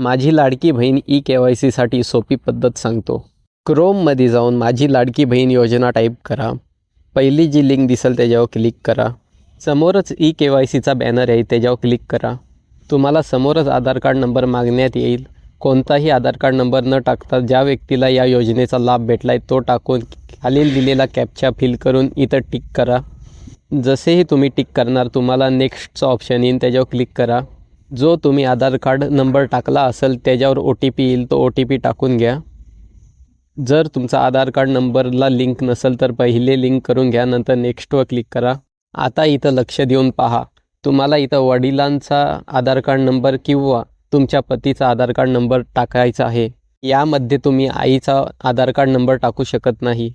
माझी Ladki Bahin E K Y सीसाठी सोपी पद्धत सांगतो. क्रोममध्ये जाऊन माझी लाडकी बहीण योजना टाईप करा. पहिली जी लिंक दिसेल त्याच्यावर क्लिक करा. समोरच ई के वाय सीचा बॅनर आहे त्याच्यावर क्लिक करा. तुम्हाला समोरच आधार कार्ड नंबर मागण्यात येईल. कोणताही आधार कार्ड नंबर न टाकता ज्या व्यक्तीला या योजनेचा लाभ भेटला आहे तो टाकून खालील दिलेला कॅपचा फिल करून इथं टिक करा. जसेही तुम्ही टिक करणार तुम्हाला नेक्स्टचं ऑप्शन येईन त्याच्यावर क्लिक करा. जो तुम्ही आधार कार्ड नंबर टाकला असेल त्याच्यावर ओ टी पी येईल तो ओ टी पी टाकून घ्या. जर तुमचा आधार कार्ड नंबरला लिंक नसेल तर पहिले लिंक करून घ्या नंतर नेक्स्टवर क्लिक करा. आता इथं लक्ष देऊन पहा. तुम्हाला इथं वडिलांचा आधार कार्ड नंबर किंवा तुमच्या पतीचा आधार कार्ड नंबर टाकायचा आहे. यामध्ये तुम्ही आईचा आधार कार्ड नंबर टाकू शकत नाही.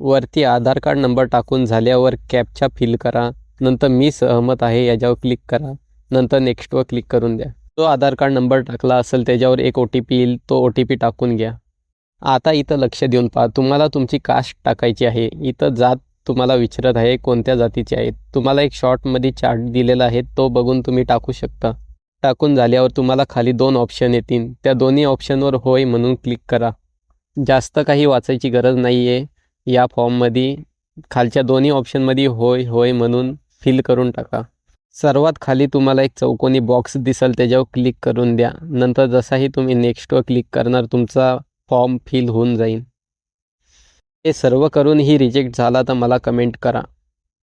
वरती आधार कार्ड नंबर टाकून झाल्यावर कॅपचा फिल करा. नंतर मी सहमत आहे याच्यावर क्लिक करा. नंतर नेक्स्टवर क्लिक करून द्या. जो आधार कार्ड नंबर टाकला असेल त्याच्यावर एक ओ टी पी येईल तो ओ टी पी टाकून घ्या. आता इथं लक्ष देऊन पहा तुम्हाला तुमची कास्ट टाकायची आहे. इथं जात तुम्हाला विचारत आहे कोणत्या जातीची आहे. तुम्हाला एक शॉर्टमध्ये चार्ट दिलेला आहे तो बघून तुम्ही टाकू शकता. टाकून झाल्यावर तुम्हाला खाली दोन ऑप्शन येतील. त्या दोन्ही ऑप्शनवर होय म्हणून क्लिक करा. जास्त काही वाचायची गरज नाही आहे या फॉर्ममध्ये खालच्या दोन्ही ऑप्शनमध्ये होय होय म्हणून फिल करून टाका. सर्वात खाली तुम्हाला एक चौकोनी बॉक्स दिसेल त्याच्यावर क्लिक करून द्या. नंतर जसाही तुम्ही नेक्स्टवर क्लिक करणार तुमचा फॉर्म फिल होऊन जाईल. हे सर्व करूनही रिजेक्ट झाला तर मला कमेंट करा.